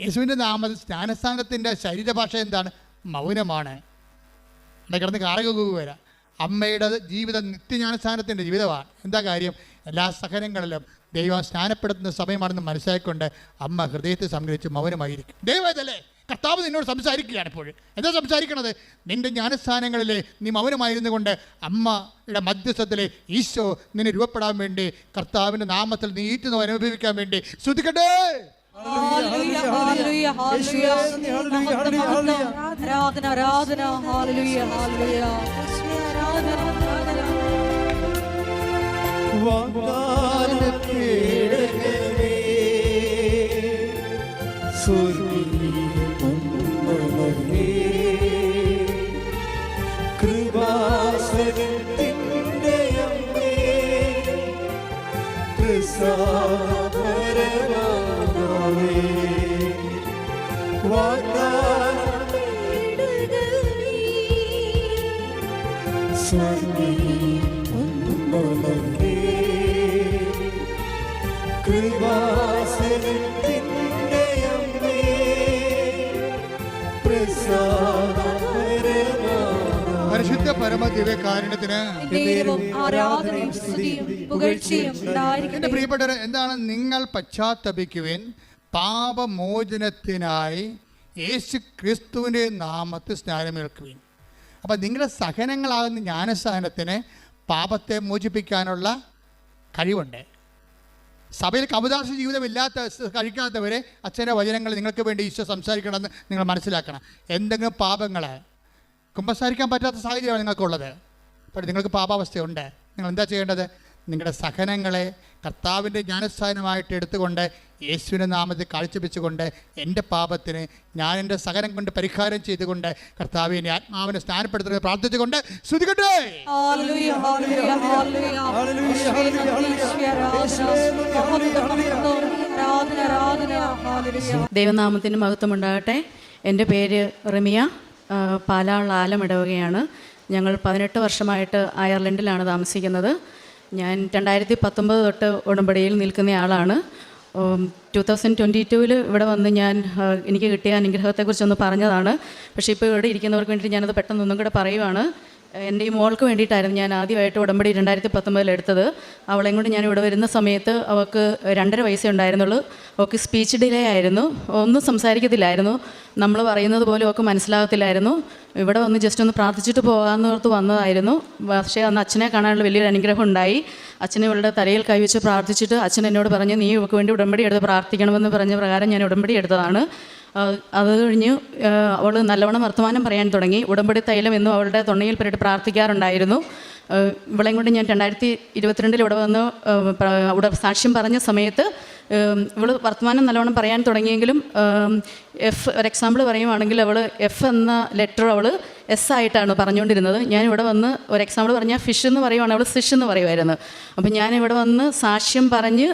യേശുവിന്റെ നാമത്തിൽ സ്നാനസ്ഥാനത്തിന്റെ ശരീരഭാഷ എന്താണ്? മൗനമാണ്. അവിടെ കിടന്ന് കാറകുക വരാം അമ്മയുടെ ജീവിതം നിത്യജ്ഞാനസ്ഥാനത്തിന്റെ ജീവിതമാണ്. എന്താ കാര്യം? എല്ലാ സഹനങ്ങളിലും ദൈവം സ്നാനപ്പെടുത്തുന്ന സമയമാണെന്ന് മനസ്സിലാക്കിക്കൊണ്ട് അമ്മ ഹൃദയത്തെ സംഗ്രഹിച്ച് മൗനമായിരിക്കും. ദൈവം ഇതല്ലേ? കർത്താവ് നിന്നോട് സംസാരിക്കുകയാണ് ഇപ്പോൾ. എന്താ സംസാരിക്കണത്? നിന്റെ ജ്ഞാനസ്ഥാനങ്ങളിലെ നീ മൗനമായിരുന്നു കൊണ്ട് അമ്മയുടെ മധ്യസ്ഥത്തിലെ ഈശോ നിന്നെ രൂപപ്പെടാൻ വേണ്ടി കർത്താവിന്റെ നാമത്തിൽ നീ ഈറ്റുന്നു അനുഭവിക്കാൻ വേണ്ടി ശ്രദ്ധിക്കട്ടെ ഹല്ലേലൂയ, ഹല്ലേലൂയ, ഹല്ലേലൂയ. ആരാധന ആരാധന ഹല്ലേലൂയ ഹല്ലേലൂയ യേശുവേ, ആരാധന ആരാധന. വാഗ്ദാനത്തേടകമേ, സ്വർഗീയപുണ്യമേ, പരിശുദ്ധ പരമ ദിവ്യകാരുണ്യത്തിന് എന്നേരവും ആരാധനയും സ്തുതിയും പുകഴ്ചയും എന്റെ ഉണ്ടായിരിക്കട്ടെ പ്രിയപ്പെട്ടവർ എന്താണ് നിങ്ങൾ പശ്ചാത്തപിക്കുവിൻ? പാപമോചനത്തിനായി യേശു ക്രിസ്തുവിന്റെ നാമത്തിൽ സ്നാനമേൽക്കുവിൻ. അപ്പം നിങ്ങളുടെ സഹനങ്ങളാകുന്ന ജ്ഞാനസ്ഥാനത്തിന് പാപത്തെ മോചിപ്പിക്കാനുള്ള കഴിവുണ്ട്. സഭയിൽ കവിതാശ ജീവിതമില്ലാത്ത കഴിക്കാത്തവരെ അച്ഛന്റെ വചനങ്ങൾ നിങ്ങൾക്ക് വേണ്ടി ഈശോ സംസാരിക്കണമെന്ന് നിങ്ങൾ മനസ്സിലാക്കണം. എന്തെങ്കിലും പാപങ്ങൾ കുമ്പസാരിക്കാൻ പറ്റാത്ത സാഹചര്യമാണ് നിങ്ങൾക്കുള്ളത്. അപ്പോൾ നിങ്ങൾക്ക് പാപാവസ്ഥയുണ്ട്. നിങ്ങൾ എന്താ ചെയ്യേണ്ടത്? നിങ്ങളുടെ സഹനങ്ങളെ കർത്താവിന്റെ ജ്ഞാനസ്ഥാനമായിട്ട് എടുത്തുകൊണ്ട് യേശുവിന്റെ നാമത്തിൽ കാഴ്ചവെച്ചുകൊണ്ട് എന്റെ പാപത്തിന് ഞാൻ എന്റെ സഹനം കൊണ്ട് പരിഹാരം ചെയ്തുകൊണ്ട് കർത്താവിനെ ആത്മാവിനെ സ്ഥാനപ്പെടുത്തുന്നത് പ്രാർത്ഥിച്ചുകൊണ്ട് ശ്രുതികട്ടെ ദൈവനാമത്തിന് മഹത്വം ഉണ്ടാകട്ടെ എന്റെ പേര് റിമിയ. ആ, പാലാൾ ആലം ഇടവകയാണ്. ഞങ്ങൾ പതിനെട്ട് വർഷമായിട്ട് അയർലൻഡിലാണ് താമസിക്കുന്നത്. ഞാൻ രണ്ടായിരത്തി പത്തൊമ്പത് തൊട്ട് ഉടമ്പടിയിൽ നിൽക്കുന്നയാളാണ് ടു തൗസൻഡ് ട്വന്റി ടൂവിൽ ഇവിടെ വന്ന് ഞാൻ എനിക്ക് കിട്ടിയ അനുഗ്രഹത്തെക്കുറിച്ചൊന്ന് പറഞ്ഞതാണ്. പക്ഷേ ഇപ്പോൾ ഇവിടെ ഇരിക്കുന്നവർക്ക് വേണ്ടി ഞാനത് പെട്ടെന്ന് ഒന്നും കൂടെ പറയുവാണ്. എന്റെ ഈ മോൾക്ക് വേണ്ടിയിട്ടായിരുന്നു ഞാൻ ആദ്യമായിട്ട് ഉടമ്പടി രണ്ടായിരത്തി പത്തൊമ്പതിൽ എടുത്തത്. അവളെയും കൊണ്ട് ഞാൻ ഇവിടെ വരുന്ന സമയത്ത് അവൾക്ക് രണ്ടര വയസ്സേ ഉണ്ടായിരുന്നുള്ളൂ. അവൾക്ക് സ്പീച്ച് ഡിലേ ആയിരുന്നു. ഒന്നും സംസാരിക്കത്തില്ലായിരുന്നു. നമ്മൾ പറയുന്നത് പോലും ഒക്കെ മനസ്സിലാകത്തില്ലായിരുന്നു. ഇവിടെ വന്ന് ജസ്റ്റ് ഒന്ന് പ്രാർത്ഥിച്ചിട്ട് പോകാമെന്ന് ഓർത്ത് വന്നതായിരുന്നു. പക്ഷേ അന്ന് അച്ഛനെ കാണാനുള്ള വലിയൊരു അനുഗ്രഹം ഉണ്ടായി. അച്ഛനെ ഇവളുടെ തലയിൽ കൈവച്ച് പ്രാർത്ഥിച്ചിട്ട് അച്ഛൻ എന്നോട് പറഞ്ഞു നീ ഇവക്ക് വേണ്ടി ഉടമ്പടി എടുത്ത് പ്രാർത്ഥിക്കണമെന്ന് പറഞ്ഞ പ്രകാരം ഞാൻ ഉടമ്പടി എടുത്തതാണ്. അത് കഴിഞ്ഞ് അവൾ നല്ലവണ്ണം വർത്തമാനം പറയാൻ തുടങ്ങി. ഉടമ്പടി തൈലം എന്നും അവളുടെ തൊണ്ണയിൽ പെരിട്ട് പ്രാർത്ഥിക്കാറുണ്ടായിരുന്നു. ഇവളെയും കൊണ്ട് ഞാൻ രണ്ടായിരത്തി ഇരുപത്തിരണ്ടിൽ ഇവിടെ വന്ന് ഇവിടെ സാക്ഷ്യം പറഞ്ഞ സമയത്ത് ഇവൾ വർത്തമാനം നല്ലവണ്ണം പറയാൻ തുടങ്ങിയെങ്കിലും എഫ് ഒരു എക്സാമ്പിൾ പറയുവാണെങ്കിൽ അവൾ എഫ് എന്ന ലെറ്റർ അവൾ എസ് ആയിട്ടാണ് പറഞ്ഞുകൊണ്ടിരുന്നത്. ഞാൻ ഇവിടെ വന്ന് ഒരു എക്സാമ്പിൾ പറഞ്ഞാൽ ഫിഷ് എന്ന് പറയുവാണ് അവൾ സിഷ് എന്ന് പറയുമായിരുന്നു അപ്പം ഞാൻ ഇവിടെ വന്ന് സാക്ഷ്യം പറഞ്ഞ്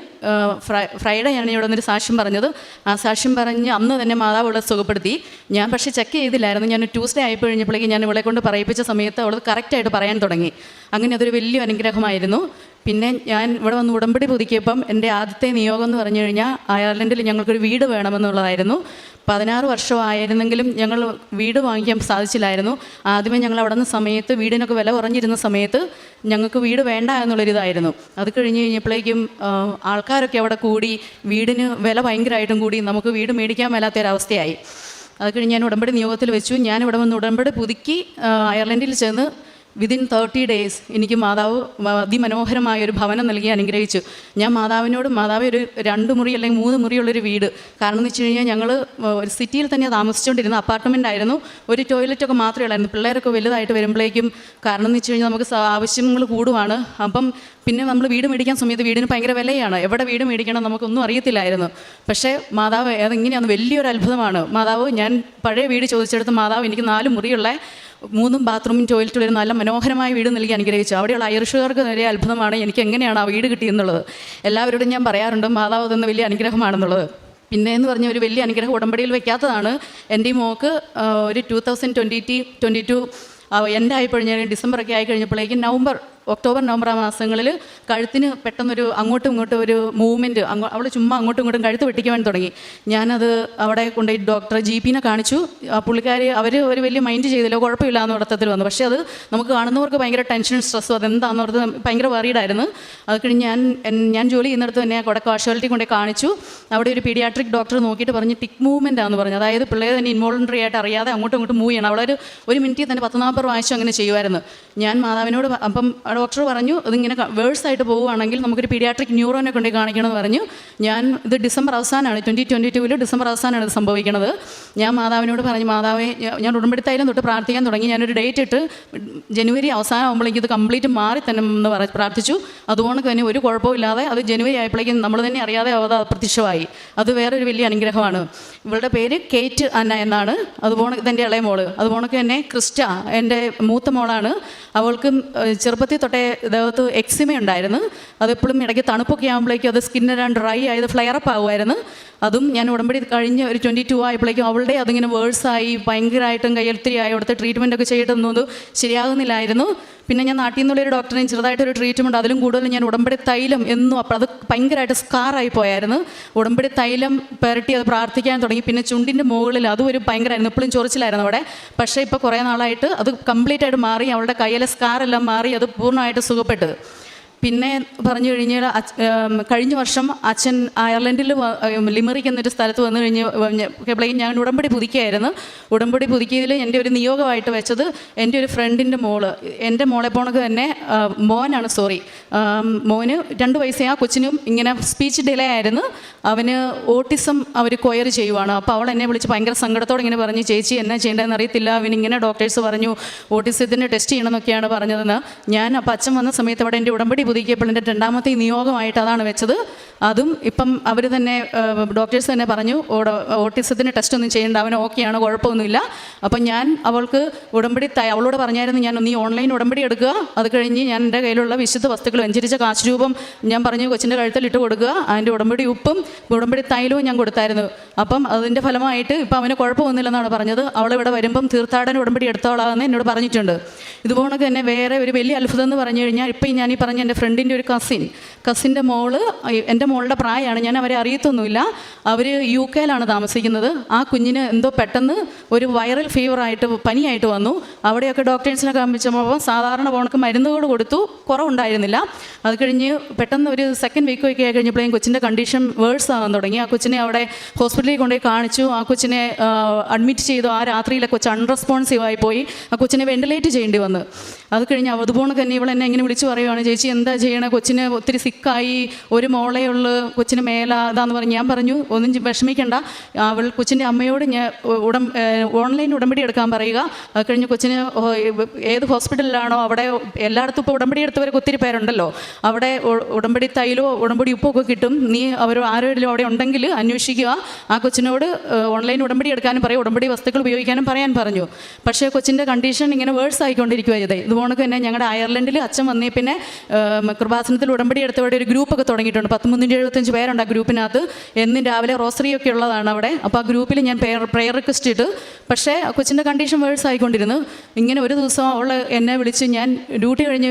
ഫ്രൈ ഫ്രൈഡേ ആണ് ഇവിടെ വന്നൊരു സാക്ഷ്യം പറഞ്ഞത്. ആ സാക്ഷ്യം പറഞ്ഞ് അന്ന് തന്നെ മാതാവ് ഇവിടെ സുഖപ്പെടുത്തി. ഞാൻ പക്ഷേ ചെക്ക് ചെയ്തില്ലായിരുന്നു. ഞാൻ ട്യൂസ്ഡേ ആയി കഴിഞ്ഞപ്പോഴേക്കും ഞാൻ ഇവളെ കൊണ്ട് പറയിപ്പിച്ച സമയത്ത് അവൾ കറക്റ്റായിട്ട് പറയാൻ തുടങ്ങി. അങ്ങനെ അതൊരു വലിയ അനുഗ്രഹമായിരുന്നു. പിന്നെ ഞാൻ ഇവിടെ വന്ന് ഉടമ്പടി പുതുക്കിയപ്പം എന്റെ ആദ്യത്തെ നിയോഗം എന്ന് പറഞ്ഞു കഴിഞ്ഞാൽ അയർലൻഡിൽ ഞങ്ങൾക്കൊരു വീട് വേണമെന്നുള്ളതായിരുന്നു. പതിനാറ് വർഷമായിരുന്നെങ്കിലും ഞങ്ങൾ വീട് വാങ്ങിക്കാൻ സാധിച്ചില്ലായിരുന്നു. ആദ്യമേ ഞങ്ങൾ അവിടെ നിന്ന് സമയത്ത് വീടിനൊക്കെ വില കുറഞ്ഞിരുന്ന സമയത്ത് ഞങ്ങൾക്ക് വീട് വേണ്ട എന്നുള്ളൊരിതായിരുന്നു അത് കഴിഞ്ഞ് കഴിഞ്ഞപ്പോഴേക്കും ആൾക്കാരൊക്കെ അവിടെ കൂടി വീടിന് വില ഭയങ്കരമായിട്ടും കൂടി നമുക്ക് വീട് മേടിക്കാൻ മേലാത്തൊരവസ്ഥയായി. അത് കഴിഞ്ഞ് ഞാൻ ഉടമ്പടി നിയോഗത്തിൽ വെച്ചു. ഞാൻ ഇവിടെ വന്ന് ഉടമ്പടി പുതുക്കി അയർലൻഡിൽ ചെന്ന് വിതിൻ തേർട്ടി ഡേയ്സ് എനിക്ക് മാതാവ് അതിമനോഹരമായ ഒരു ഭവനം നൽകി അനുഗ്രഹിച്ചു. ഞാൻ മാതാവിനോട് മാതാവ് ഒരു രണ്ട് മുറി അല്ലെങ്കിൽ മൂന്ന് മുറിയുള്ളൊരു വീട്. കാരണം എന്ന് വെച്ച് കഴിഞ്ഞാൽ ഞങ്ങൾ ഒരു സിറ്റിയിൽ തന്നെ താമസിച്ചുകൊണ്ടിരുന്ന അപ്പാർട്ട്മെന്റ് ആയിരുന്നു. ഒരു ടോയ്ലറ്റൊക്കെ മാത്രമേ ഉള്ളായിരുന്നു. പിള്ളേരൊക്കെ വലുതായിട്ട് വരുമ്പോഴേക്കും കാരണം എന്ന് വെച്ച് കഴിഞ്ഞാൽ നമുക്ക് ആവശ്യങ്ങൾ കൂടുവാണ്. അപ്പം പിന്നെ നമ്മൾ വീട് മേടിക്കാൻ സമയത്ത് വീടിന് ഭയങ്കര വിലയാണ്. എവിടെ വീട് മേടിക്കണം നമുക്കൊന്നും അറിയത്തില്ലായിരുന്നു. പക്ഷേ മാതാവ് അതെങ്ങനെയാണ് വലിയൊരു അത്ഭുതമാണ്. മാതാവ് ഞാൻ പഴയ വീട് ചോദിച്ചെടുത്ത് മാതാവ് എനിക്ക് നാല് മുറിയുള്ള മൂന്നും ബാത്റൂമും ടോയ്ലറ്റും ഒരു നല്ല മനോഹരമായ വീട് നൽകി അനുഗ്രഹിച്ചു. അവിടെയുള്ള ഐറിഷുകാർക്ക് വലിയ അത്ഭുതമാണ് എനിക്ക് എങ്ങനെയാണ് ആ വീട് കിട്ടിയെന്നുള്ളത്. എല്ലാവരോടും ഞാൻ പറയാറുണ്ട് മാതാവ് തന്ന വലിയ അനുഗ്രഹമാണെന്നുള്ളത്. പിന്നെ എന്ന് പറഞ്ഞ ഒരു വലിയ അനുഗ്രഹം ഉടമ്പടിയിൽ വെക്കാത്തതാണ് എന്റെ ഈ മോക്ക് ഒരു two thousand twenty twenty two എന്റെ ആയിക്കഴിഞ്ഞാൽ ഡിസംബറൊക്കെ ആയി കഴിഞ്ഞപ്പോഴേക്കും നവംബർ ഒക്ടോബർ നവംബർ ആ മാസങ്ങളിൽ കഴുത്തിന് പെട്ടെന്നൊരു അങ്ങോട്ടും ഇങ്ങോട്ടും ഒരു മൂവ്മെന്റ് അങ്ങോ അവൾ ചുമ്മാ അങ്ങോട്ടും ഇങ്ങോട്ടും കഴുത്ത് വെട്ടിക്കാൻ തുടങ്ങി. ഞാനത് അവിടെ കൊണ്ടുപോയി ഡോക്ടറെ ജി പിനെ കാണിച്ചു. ആ പുള്ളിക്കാരി അവർ ഒരു വലിയ മൈൻഡ് ചെയ്തില്ല കുഴപ്പമില്ല എന്ന് അർത്ഥത്തിൽ വന്നു. പക്ഷേ അത് നമുക്ക് കാണുന്നവർക്ക് ഭയങ്കര ടെൻഷനും സ്ട്രെസ്സും അതെന്താണെന്ന് പറഞ്ഞത് ഭയങ്കര വറീഡായിരുന്നു അത് കഴിഞ്ഞ് ഞാൻ ഞാൻ ജോലി ചെയ്യുന്നിടത്ത് തന്നെ അവിടെ കാഷ്വാലിറ്റി കൊണ്ടേ കാണിച്ചു. അവിടെ ഒരു പീഡിയാട്രിക് ഡോക്ടർ നോക്കിയിട്ട് പറഞ്ഞ് ടിക് മൂവ്മെന്റ് ആണെന്ന് പറഞ്ഞു. അതായത് പിള്ളേർ തന്നെ ഇൻവോളണ്ടറി ആയിട്ട് അറിയാതെ അങ്ങോട്ടും ഇങ്ങോട്ടും മൂവ് ചെയ്യണം. അവളൊരു ഒരു മിനിറ്റിൽ തന്നെ പത്ത് നാൽപ്പത് പ്രാവശ്യം അങ്ങനെ ചെയ്യുമായിരുന്നു ഞാൻ മാതാവിനോട് അപ്പം ഡോക്ടർ പറഞ്ഞു ഇതിങ്ങനെ വേഴ്സ് ആയിട്ട് പോവുകയാണെങ്കിൽ നമുക്കൊരു പീഡിയാട്രിക് ന്യൂറോനെ കൊണ്ടേ കാണിക്കണമെന്ന് പറഞ്ഞു. ഞാൻ ഇത് ഡിസംബർ അവസാനമാണ് ട്വന്റി ട്വന്റി ടൂവിൽ ഡിസംബർ അവസാനമാണ് ഇത് സംഭവിക്കുന്നത് ഞാൻ മാതാവിനോട് പറഞ്ഞു മാതാവേ ഞാൻ ഉടമ്പടി തൈലം തൊട്ട് പ്രാർത്ഥിക്കാൻ തുടങ്ങി. ഞാനൊരു ഡേറ്റ് ഇട്ട് ജനുവരി അവസാനം ആകുമ്പോഴേക്കും ഇത് കംപ്ലീറ്റ് മാറി തന്നെ എന്ന് പ്രാർത്ഥിച്ചു. അതുകൊണ്ട് തന്നെ ഒരു കുഴപ്പമില്ലാതെ അത് ജനുവരി ആയപ്പോഴേക്കും നമ്മൾ തന്നെ അറിയാതെ അത് അപ്രത്യക്ഷമായി. അത് വേറൊരു വലിയ അനുഗ്രഹമാണ്. ഇവളുടെ പേര് കേറ്റ് അന്ന എന്നാണ്. അതുപോലെ ഇതെന്റെ ഇളയ മോൾ. അതുപോലെ തന്നെ ക്രിസ്റ്റ എന്റെ മൂത്ത മോളാണ്. അവൾക്ക് ചെറുപ്പത്തിൽ തൊട്ടേ ദേഹത്ത് എക്സിമ ഉണ്ടായിരുന്നു. അതെപ്പോഴും ഇടയ്ക്ക് തണുപ്പൊക്കെ ആകുമ്പോഴേക്കും അത് സ്കിന്നെല്ലാം ഡ്രൈ ആയത് ഫ്ലെയറപ്പ് ആകുമായിരുന്നു അതും ഞാൻ ഉടമ്പടി കഴിഞ്ഞ് ഒരു ട്വന്റി ടു ആയപ്പോഴേക്കും അവളുടെ അതിങ്ങനെ വേഴ്സായി ഭയങ്കരമായിട്ടും കയ്യെഴുത്തിരിയായി അവിടുത്തെ ട്രീറ്റ്മെന്റ് ഒക്കെ ചെയ്തിട്ടൊന്നും ശരിയാകുന്നില്ലായിരുന്നു. പിന്നെ ഞാൻ നാട്ടിൽ നിന്നുള്ള ഒരു ഡോക്ടറിന് ചെറുതായിട്ടൊരു ട്രീറ്റ്മെന്റ് അതിലും കൂടുതൽ ഞാൻ ഉടമ്പടി തൈലം എന്നും അപ്പോൾ അത് ഭയങ്കരമായിട്ട് സ്കാറായി പോയായിരുന്നു. ഉടമ്പടി തൈലം പുരട്ടി അത് പ്രാർത്ഥിക്കാൻ തുടങ്ങി. പിന്നെ ചുണ്ടിന്റെ മുകളിൽ അതും ഒരു ഭയങ്കരമായിരുന്നു. ഇപ്പോഴും ചൊറിച്ചിലായിരുന്നു അവിടെ. പക്ഷേ ഇപ്പോൾ കുറേ നാളായിട്ട് അത് കംപ്ലീറ്റ് ആയിട്ട് മാറി അവളുടെ കയ്യിലെ സ്കാറെല്ലാം മാറി അത് പൂർണമായിട്ട് സുഖപ്പെട്ടു പിന്നെ പറഞ്ഞു കഴിഞ്ഞാൽ കഴിഞ്ഞ വർഷം അച്ഛൻ അയർലൻഡിൽ ലിമറിക്ക് എന്നൊരു സ്ഥലത്ത് വന്നു കഴിഞ്ഞ് എപ്പോഴേക്കും ഞാൻ ഉടമ്പടി പുതുക്കിയായിരുന്നു. ഉടമ്പടി പുതുക്കിയതിൽ എന്റെ ഒരു നിയോഗമായിട്ട് വെച്ചത് എന്റെ ഒരു ഫ്രണ്ടിന്റെ മോൾ. എന്റെ മോളെ പോണക്ക് തന്നെ മോനാണ് സോറി. മോന് രണ്ട് വയസ്സേ ആ കൊച്ചിനും ഇങ്ങനെ സ്പീച്ച് ഡിലേ ആയിരുന്നു. അവന് ഓട്ടിസം അവർ കൊയർ ചെയ്യുവാണ്. അപ്പോൾ അവൾ എന്നെ വിളിച്ച് ഭയങ്കര സങ്കടത്തോടെ ഇങ്ങനെ പറഞ്ഞു ചേച്ചി എന്നാ ചെയ്യേണ്ടതെന്ന് അറിയത്തില്ല. അവനിങ്ങനെ ഡോക്ടേഴ്സ് പറഞ്ഞു ഓട്ടിസത്തിന് ടെസ്റ്റ് ചെയ്യണമെന്നൊക്കെയാണ് പറഞ്ഞതെന്ന്. ഞാൻ അപ്പോൾ അച്ഛൻ വന്ന സമയത്ത് അവിടെ എന്റെ ഉടമ്പടി പുതുക്കിയപ്പോൾ എന്റെ രണ്ടാമത്തെ നിയോഗമായിട്ട് അതാണ് വെച്ചത്. അതും ഇപ്പം അവർ തന്നെ ഡോക്ടേഴ്സ് തന്നെ പറഞ്ഞു ഓട- ഓട്ടിസത്തിന് ടെസ്റ്റ് ഒന്നും ചെയ്യേണ്ട അവന് ഓക്കെയാണ് കുഴപ്പമൊന്നുമില്ല. അപ്പം ഞാൻ അവൾക്ക് ഉടമ്പടി അവളോട് പറഞ്ഞായിരുന്നു ഞാൻ നീ ഓൺലൈൻ ഉടമ്പടി എടുക്കുക. അത് കഴിഞ്ഞ് ഞാൻ എന്റെ കയ്യിലുള്ള വിശുദ്ധ വസ്തുക്കൾ വെഞ്ചരിച്ച കാശ് രൂപം ഞാൻ പറഞ്ഞു കൊച്ചിന്റെ കഴുത്തിൽ ഇട്ട് കൊടുക്കുക. അതിന്റെ ഉടമ്പടി ഉപ്പും ഉടമ്പടി തൈലവും ഞാൻ കൊടുത്തായിരുന്നു. അപ്പം അതിന്റെ ഫലമായിട്ട് ഇപ്പം അവന് കുഴപ്പമൊന്നുമില്ലെന്നാണ് പറഞ്ഞത്. അവളിവിടെ വരുമ്പം തീർത്ഥാടന ഉടമ്പടി എടുത്തോളാമെന്ന് എന്നോട് പറഞ്ഞിട്ടുണ്ട്. ഇതുപോലെ തന്നെ വേറെ ഒരു വലിയ അത്ഭുതം എന്ന് പറഞ്ഞു കഴിഞ്ഞാൽ ഇപ്പം ഞാൻ ഈ പറഞ്ഞ എന്റെ ഫ്രണ്ടിന്റെ ഒരു കസിൻ കസിന്റെ മോൾ എന്റെ മോളുടെ പ്രായമാണ്. ഞാൻ അവരെ അറിയത്തൊന്നുമില്ല. അവർ യു കെയിലാണ് താമസിക്കുന്നത്. ആ കുഞ്ഞിന് എന്തോ പെട്ടെന്ന് ഒരു വൈറൽ ഫീവറായിട്ട് പനിയായിട്ട് വന്നു. അവിടെയൊക്കെ ഡോക്ടേഴ്സിനെ കാണിച്ചപ്പോൾ സാധാരണ പോണക്ക് മരുന്നുകൾ കൊടുത്തു. കുറവുണ്ടായിരുന്നില്ല. അത് കഴിഞ്ഞ് പെട്ടെന്ന് ഒരു സെക്കൻഡ് വീക്ക് ഒക്കെ ആയി കഴിഞ്ഞപ്പോഴേക്കും കൊച്ചിന്റെ കണ്ടീഷൻ വേഴ്സ് ആകാൻ തുടങ്ങി. ആ കൊച്ചിനെ അവിടെ ഹോസ്പിറ്റലിൽ കൊണ്ടുപോയി കാണിച്ചു. ആ കൊച്ചിനെ അഡ്മിറ്റ് ചെയ്തു. ആ രാത്രിയിലെ കൊച്ച് അൺറെസ്പോൺസീവ് ആയി പോയി. ആ കൊച്ചിനെ വെന്റിലേറ്റ് ചെയ്യേണ്ടി വന്നു. അത് കഴിഞ്ഞ് അവതുപോണ തന്നെ ഇവൾ എന്നെ എങ്ങനെ വിളിച്ചു പറയുവാണ് ചേച്ചി എന്താ ചെയ്യണേ? കൊച്ചിന് ഒത്തിരി സിക്കായി ഒരു മോളേ കൊച്ചിന് മേല അതാന്ന് പറഞ്ഞു. ഞാൻ പറഞ്ഞു ഒന്നും വിഷമിക്കണ്ട. അവൾ കൊച്ചിന്റെ അമ്മയോട് ഞാൻ ഉടം ഓൺലൈൻ ഉടമ്പടി എടുക്കാൻ പറയുക. അത് കഴിഞ്ഞ് കൊച്ചിന് ഏത് ഹോസ്പിറ്റലിലാണോ അവിടെ എല്ലായിടത്തും ഇപ്പോൾ ഉടമ്പടി എടുത്തവരൊക്കെ ഒത്തിരി പേരുണ്ടല്ലോ. അവിടെ ഉടമ്പടി തൈലോ ഉടമ്പടി ഉപ്പോ ഒക്കെ കിട്ടും. നീ അവർ ആരോടും അവിടെ ഉണ്ടെങ്കിൽ അന്വേഷിക്കുക. ആ കൊച്ചിനോട് ഓൺലൈൻ ഉടമ്പടി എടുക്കാനും പറയും ഉടമ്പടി വസ്തുക്കൾ ഉപയോഗിക്കാനും പറയാൻ പറഞ്ഞു. പക്ഷേ കൊച്ചിന്റെ കണ്ടീഷൻ ഇങ്ങനെ വേഴ്സ് ആയിക്കൊണ്ടിരിക്കുക ചെയ്തേ ഇതുപോലെ തന്നെ ഞങ്ങളുടെ അയർലൻഡിൽ അച്ഛൻ വന്നേ. പിന്നെ കൃപാസനത്തിൽ ഉടമ്പടി എടുത്തവിടെ ഒരു ഗ്രൂപ്പൊക്കെ തുടങ്ങിയിട്ടുണ്ട്. പത്ത് മുന്നൂറ്റി എഴുപത്തഞ്ച് പേരുണ്ട് ആ ഗ്രൂപ്പിനകത്ത്. എന്നും രാവിലെ റോസറി ഒക്കെ ഉള്ളതാണ് അവിടെ. അപ്പോൾ ആ ഗ്രൂപ്പിൽ ഞാൻ പ്രെയർ പ്രെയർ റിക്വസ്റ്റ് ഇട്ട്. പക്ഷേ കൊച്ചിന്റെ കണ്ടീഷൻ വേഴ്സ് ആയിക്കൊണ്ടിരുന്നു. ഇങ്ങനെ ഒരു ദിവസം അവൾ എന്നെ വിളിച്ച് ഞാൻ ഡ്യൂട്ടി കഴിഞ്ഞ്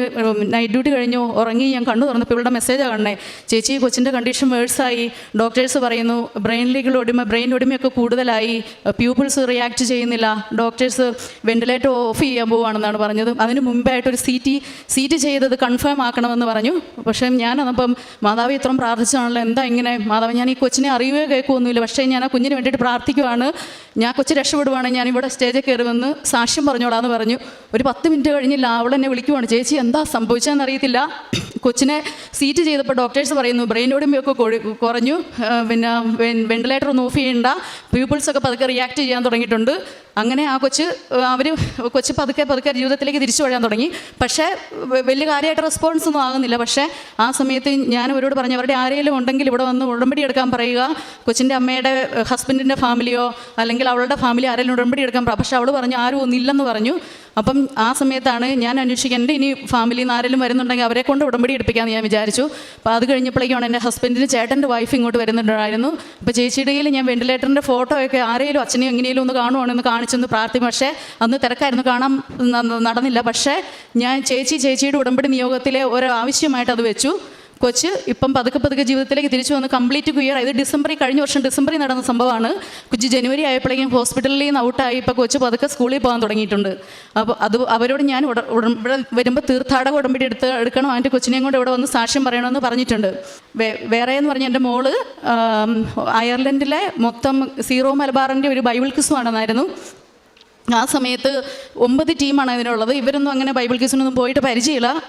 നൈറ്റ് ഡ്യൂട്ടി കഴിഞ്ഞു ഉറങ്ങി ഞാൻ കണ്ണു തുറന്നപ്പോൾ ഇവളുടെ മെസ്സേജ് കാണണേ. ചേച്ചി കൊച്ചിന്റെ കണ്ടീഷൻ വേഴ്സായി ഡോക്ടേഴ്സ് പറയുന്നു ബ്രെയിനിലേക്ക് ഒടിമ ബ്രെയിൻ ഒടിമയൊക്കെ കൂടുതലായി. പ്യൂപ്പിൾസ് റിയാക്ട് ചെയ്യുന്നില്ല. ഡോക്ടേഴ്സ് വെന്റിലേറ്റർ ഓഫ് ചെയ്യാൻ പോവുകയാണെന്നാണ് പറഞ്ഞത്. അതിന് മുമ്പായിട്ട് സി സീറ്റ് സി ടി ചെയ്തത് കൺഫേം ആക്കണമെന്ന് പറഞ്ഞു. പക്ഷേ ഞാനതപ്പം മാതാവ് ഇത്രയും പ്രാർത്ഥിച്ചാണല്ലോ എന്താ ഇങ്ങനെ? മാതാവ് ഞാൻ ഈ കൊച്ചിനെ അറിയുകയോ കേൾക്കുകയൊന്നുമില്ല. പക്ഷേ ഞാൻ ആ കുഞ്ഞിന് വേണ്ടിയിട്ട് പ്രാർത്ഥിക്കുവാണ്. ഞാൻ കൊച്ചു രക്ഷപ്പെടുവാണ്. ഇവിടെ സ്റ്റേജിൽ കയറി വന്ന് സാക്ഷ്യം പറഞ്ഞോളാന്ന് പറഞ്ഞു. ഒരു പത്ത് മിനിറ്റ് കഴിഞ്ഞില്ല അവൾ എന്നെ വിളിക്കുവാണ്. ചേച്ചി എന്താ സംഭവിച്ചതെന്ന് അറിയത്തില്ല. കൊച്ചിനെ സീറ്റ് ചെയ്തപ്പോൾ ഡോക്ടേഴ്സ് പറയുന്നു കൊഴി- കുറഞ്ഞു. പിന്നെ വെന്റിലേറ്റർ ഒന്ന് ഓഫ് ചെയ്യണ്ട. പീപ്പിൾസൊക്കെ പതുക്കെ റിയാക്ട് ചെയ്യാൻ തുടങ്ങിയിട്ടുണ്ട്. അങ്ങനെ ആ കൊച്ച് അവർ കൊച്ച് പതുക്കെ പതുക്കെ ജീവിതത്തിലേക്ക് തിരിച്ചു തുടങ്ങി. പക്ഷേ വലിയ കാര്യമായിട്ട് റെസ്പോൺസ് ഒന്നും ആകുന്നില്ല. പക്ഷേ ആ സമയത്ത് ഞാൻ അവരോട് പറഞ്ഞു അവരുടെ ആരെങ്കിലും ഉണ്ടെങ്കിൽ ഇവിടെ വന്ന് ഉടമ്പടി എടുക്കാൻ പറയുക. കൊച്ചിന്റെ അമ്മയുടെ ഹസ്ബൻഡിന്റെ ഫാമിലിയോ അല്ലെങ്കിൽ അവളുടെ ഫാമിലി ആരെങ്കിലും ഉടമ്പടി എടുക്കാൻ പക്ഷേ അവൾ പറഞ്ഞു ആരും ഒന്നില്ലെന്ന് പറഞ്ഞു. അപ്പം ആ സമയത്താണ് ഞാൻ അന്വേഷിക്കാൻ എന്റെ ഇനി ഫാമിലി ആരെങ്കിലും വരുന്നുണ്ടെങ്കിൽ അവരെ കൊണ്ട് ഉടമ്പടി എടുപ്പിക്കാമെന്ന് ഞാൻ വിചാരിച്ചു. അപ്പോൾ അത് കഴിഞ്ഞപ്പോഴേക്കാണ് എന്റെ ഹസ്ബൻഡിന് ചേട്ടന്റെ വൈഫ് ഇങ്ങോട്ട് വരുന്നുണ്ടായിരുന്നു. അപ്പോൾ ചേച്ചിയുടെ കയ്യിൽ ഞാൻ വെന്റിലേറ്ററിന്റെ ഫോട്ടോ ഒക്കെ ആരെങ്കിലും അച്ഛനെയും എങ്ങനെയും ഒന്ന് കാണുവാണെന്ന് കാണിച്ചെന്ന് പ്രാർത്ഥിക്കും പക്ഷേ അന്ന് തിരക്കായിരുന്നു. കാണാൻ നടന്നില്ല. പക്ഷേ ഞാൻ ചേച്ചി ചേച്ചിയുടെ ഉടമ്പടി നിയോഗത്തിലെ ഒരു ആവശ്യമായിട്ട് അത് വെച്ചു. കൊച്ച് ഇപ്പം പതുക്കെ പതുക്കെ ജീവിതത്തിലേക്ക് തിരിച്ചു വന്ന് കംപ്ലീറ്റ് ക്ലിയർ ആയത് ഡിസംബറിൽ കഴിഞ്ഞ വർഷം ഡിസംബറിൽ നടന്ന സംഭവമാണ്. കൊച്ച് ജനുവരി ആയപ്പോഴേക്കും ഹോസ്പിറ്റലിൽ നിന്ന് ഔട്ടായി ഇപ്പോൾ കൊച്ച് പതുക്കെ സ്കൂളിൽ പോകാൻ തുടങ്ങിയിട്ടുണ്ട്. അപ്പോൾ അത് അവരോട് ഞാൻ ഇവിടെ വരുമ്പോൾ തീർത്ഥാടക ഉടമ്പടി എടുത്ത് എടുക്കണം. അതിന്റെ കൊച്ചിനെയും കൊണ്ട് ഇവിടെ വന്ന് സാക്ഷ്യം പറയണമെന്ന് പറഞ്ഞിട്ടുണ്ട്. വേറെ എന്ന് പറഞ്ഞാൽ എന്റെ മോൾ അയർലൻഡിലെ മൊത്തം സീറോ മലബാറിന്റെ ഒരു ബൈബിൾ നടന്നായിരുന്നു ആ സമയത്ത് ഒമ്പത് ടീമാണ് അതിനുള്ളത്. ഇവരൊന്നും അങ്ങനെ ബൈബിൾ ക്യൂസിനൊന്നും പോയിട്ട് പരിചയമില്ല.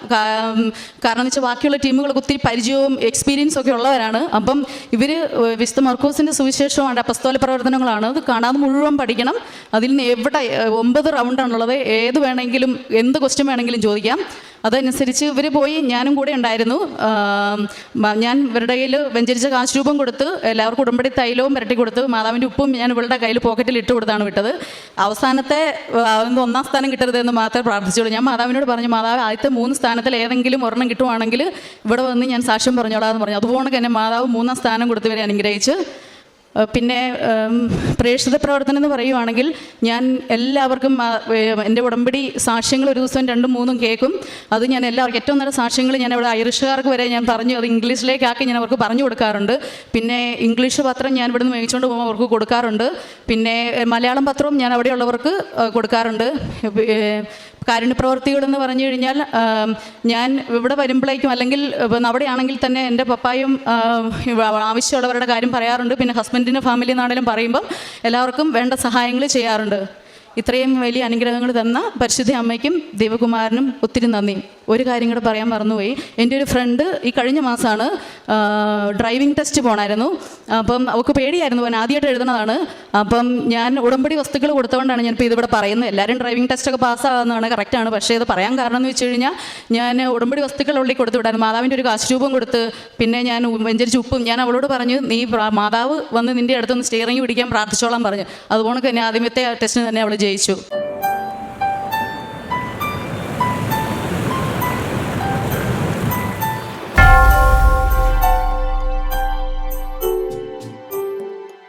കാരണം എന്ന് വെച്ചാൽ ബാക്കിയുള്ള ടീമുകൾക്ക് ഒത്തിരി പരിചയവും എക്സ്പീരിയൻസും ഒക്കെ ഉള്ളവരാണ്. അപ്പം ഇവർ വിശുദ്ധ മർക്കോസിന്റെ സുവിശേഷമാണ് അപ്പസ്തോല പ്രവർത്തനങ്ങളാണ്. അത് കാണാതെ മുഴുവൻ പഠിക്കണം. അതിൽ നിന്ന് എവിടെ ഒമ്പത് റൗണ്ടാണുള്ളത് ഏത് വേണമെങ്കിലും എന്ത് ക്വസ്റ്റ്യൻ വേണമെങ്കിലും ചോദിക്കാം. അതനുസരിച്ച് ഇവർ പോയി ഞാനും കൂടെ ഉണ്ടായിരുന്നു. ഞാൻ ഇവരുടെ കയ്യിൽ വെഞ്ചരിച്ച കാശ് രൂപം കൊടുത്ത് എല്ലാവർക്കും ഉടമ്പടി തൈലവും പുരട്ടി കൊടുത്ത് മാതാവിന്റെ ഉപ്പും ഞാൻ ഇവളുടെ കയ്യിൽ പോക്കറ്റിൽ ഇട്ട് കൊടുത്താണ് വിട്ടത്. അവസാനത്തെ ഒന്നാം സ്ഥാനം കിട്ടരുതെന്ന് മാത്രമേ പ്രാർത്ഥിച്ചുള്ളൂ. ഞാൻ മാതാവിനോട് പറഞ്ഞു മാതാവ് ആദ്യത്തെ മൂന്ന് സ്ഥാനത്തിൽ ഏതെങ്കിലും ഒരെണ്ണം കിട്ടുവാണെങ്കിൽ ഇവിടെ വന്ന് ഞാൻ സാക്ഷ്യം പറഞ്ഞോളാം എന്ന് പറഞ്ഞു. അതുപോലെ തന്നെ മാതാവ് മൂന്നാം സ്ഥാനം കൊടുത്തു വരെ അനുഗ്രഹിച്ച് പിന്നെ പ്രേക്ഷിത പ്രവർത്തനം എന്ന് പറയുവാണെങ്കിൽ ഞാൻ എല്ലാവർക്കും എന്റെ ഉടമ്പടി സാക്ഷ്യങ്ങൾ ഒരു ദിവസം രണ്ടും മൂന്നും കേൾക്കും. അത് ഞാൻ എല്ലാവർക്കും ഏറ്റവും നല്ല സാക്ഷ്യങ്ങൾ ഞാൻ ഇവിടെ ഐറിഷുകാർക്ക് വരെ ഞാൻ പറഞ്ഞു അത് ഇംഗ്ലീഷിലേക്കാക്കി ഞാൻ അവർക്ക് പറഞ്ഞു കൊടുക്കാറുണ്ട്. പിന്നെ ഇംഗ്ലീഷ് പത്രം ഞാൻ ഇവിടുന്ന് മേടിച്ചുകൊണ്ട് പോകുമ്പോൾ അവർക്ക് കൊടുക്കാറുണ്ട്. പിന്നെ മലയാളം പത്രവും ഞാൻ അവിടെയുള്ളവർക്ക് കൊടുക്കാറുണ്ട്. ഏഹ്, കാരുണ്യ എന്ന് പറഞ്ഞു കഴിഞ്ഞാൽ ഞാൻ ഇവിടെ വരുമ്പോഴേക്കും അല്ലെങ്കിൽ അവിടെയാണെങ്കിൽ തന്നെ എന്റെ പപ്പായും ആവശ്യമുള്ളവരുടെ കാര്യം പറയാറുണ്ട്. പിന്നെ ഹസ്ബൻഡിന്റെ ഫാമിലി എന്നാണെങ്കിലും പറയുമ്പം എല്ലാവർക്കും വേണ്ട സഹായങ്ങൾ ചെയ്യാറുണ്ട്. ഇത്രയും വലിയ അനുഗ്രഹങ്ങൾ തന്ന പരിശുദ്ധ അമ്മയ്ക്കും ദേവകുമാരനും ഒത്തിരി നന്ദി. ഒരു കാര്യം കൂടെ പറയാൻ മറന്നുപോയി. എന്റെ ഒരു ഫ്രണ്ട് ഈ കഴിഞ്ഞ മാസമാണ് ഡ്രൈവിംഗ് ടെസ്റ്റ് പോണായിരുന്നു. അപ്പം അവൾക്ക് പേടിയായിരുന്നു ഞാൻ ആദ്യമായിട്ട് എഴുതുന്നതാണ്. അപ്പം ഞാൻ ഉടമ്പടി വസ്തുക്കൾ കൊടുത്തുകൊണ്ടാണ് ഞാനിപ്പോൾ ഇതിവിടെ പറയുന്നത്. എല്ലാവരും ഡ്രൈവിംഗ് ടെസ്റ്റൊക്കെ പാസ്സാകുന്നതാണ് കറക്റ്റാണ് പക്ഷേ ഇത് പറയാൻ കാരണം എന്ന് വെച്ച് കഴിഞ്ഞാൽ ഞാൻ ഉടമ്പടി വസ്തുക്കൾ ഉള്ളിൽ കൊടുത്തു വിടായിരുന്നു മാതാവിന്റെ ഒരു കാശ്രൂപം കൊടുത്ത് പിന്നെ ഞാൻ വെഞ്ചരിച്ച് ഉപ്പും ഞാൻ അവളോട് പറഞ്ഞു നീ മാതാവ് വന്ന് നിന്റെ അടുത്തൊന്ന് സ്റ്റിയറിംഗ് പിടിക്കാൻ പ്രാർത്ഥിച്ചോളാം പറഞ്ഞു. അതുപോലെ തന്നെ ആദ്യമത്തെ ടെസ്റ്റിന് തന്നെ അവൾ വിജയിച്ചു